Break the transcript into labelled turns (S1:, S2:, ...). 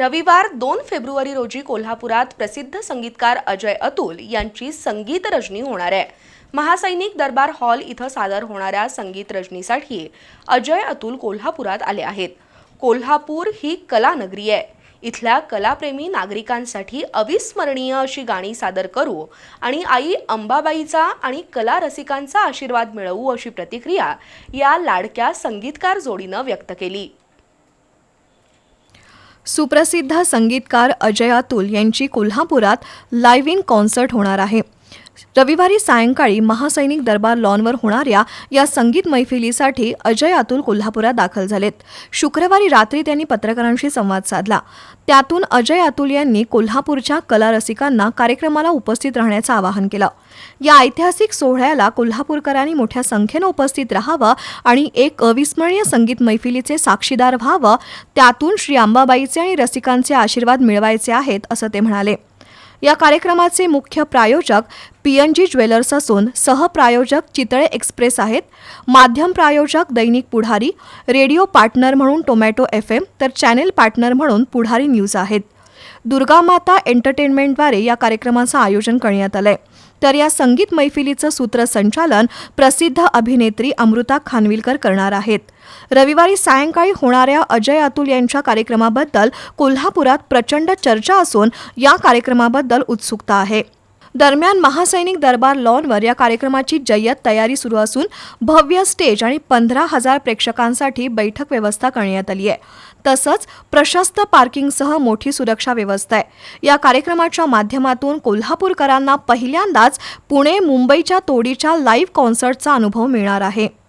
S1: रविवार दोन फेब्रुवारी रोजी कोल्हापुरात प्रसिद्ध संगीतकार अजय अतुल यांची संगीत रजनी होणार आहे. महासैनिक दरबार हॉल इथं सादर होणाऱ्या संगीत रजनीसाठी अजय अतुल कोल्हापुरात आले आहेत. कोल्हापूर ही कला नगरी आहे. इथल्या कलाप्रेमी नागरिकांसाठी अविस्मरणीय अशी गाणी सादर करू आणि आई अंबाबाईचा आणि कला रसिकांचा आशीर्वाद मिळवू अशी प्रतिक्रिया या लाडक्या संगीतकार जोडीनं व्यक्त केली.
S2: सुप्रसिद्ध संगीतकार अजय अतुल यांची कोल्हापुरात लाईव्ह इन कॉन्सर्ट होणार आहे. रविवारी सायंकाळी महासैनिक दरबार लॉनवर होणाऱ्या या संगीत मैफिलीसाठी अजय अतुल कोल्हापुरात दाखल झालेत. शुक्रवारी रात्री त्यांनी पत्रकारांशी संवाद साधला. त्यातून अजय अतुल यांनी कोल्हापूरच्या कला रसिकांना कार्यक्रमाला उपस्थित राहण्याचं आवाहन केलं. या ऐतिहासिक सोहळ्याला कोल्हापूरकरांनी मोठ्या संख्येनं उपस्थित राहावं आणि एक अविस्मरणीय संगीत मैफिलीचे साक्षीदार व्हावं त्यातून श्री अंबाबाईचे आणि रसिकांचे आशीर्वाद मिळवायचे आहेत असं ते म्हणाले. या कार्यक्रमाचे मुख्य प्रायोजक पी एन जी ज्वेलर्स असून सहप्रायोजक चितळे एक्सप्रेस आहेत. माध्यम प्रायोजक दैनिक पुढारी रेडिओ पार्टनर म्हणून टोमॅटो एफ एम तर चॅनेल पार्टनर म्हणून पुढारी न्यूज आहेत. दुर्गामाता एंटरटेनमेंटद्वारे या कार्यक्रमाचं आयोजन करण्यात आलंय. तर या संगीत मैफिलीचं सूत्रसंचालन प्रसिद्ध अभिनेत्री अमृता खानविलकर करणार आहेत. रविवारी सायंकाळी होणाऱ्या अजय अतुल यांच्या कार्यक्रमाबद्दल कोल्हापुरात प्रचंड चर्चा असून या कार्यक्रमाबद्दल उत्सुकता आहे. दरम्यान महासैनिक दरबार लॉनवर या कार्यक्रमाची जय्यत तयारी सुरू असून भव्य स्टेज आणि पंधरा हजार प्रेक्षकांसाठी बैठक व्यवस्था करण्यात आली आहे. तसंच प्रशस्त पार्किंगसह मोठी सुरक्षा व्यवस्था आहे. या कार्यक्रमाच्या माध्यमातून कोल्हापूरकरांना पहिल्यांदाच पुणे मुंबईच्या तोडीच्या लाईव्ह कॉन्सर्टचा अनुभव मिळणार आहे.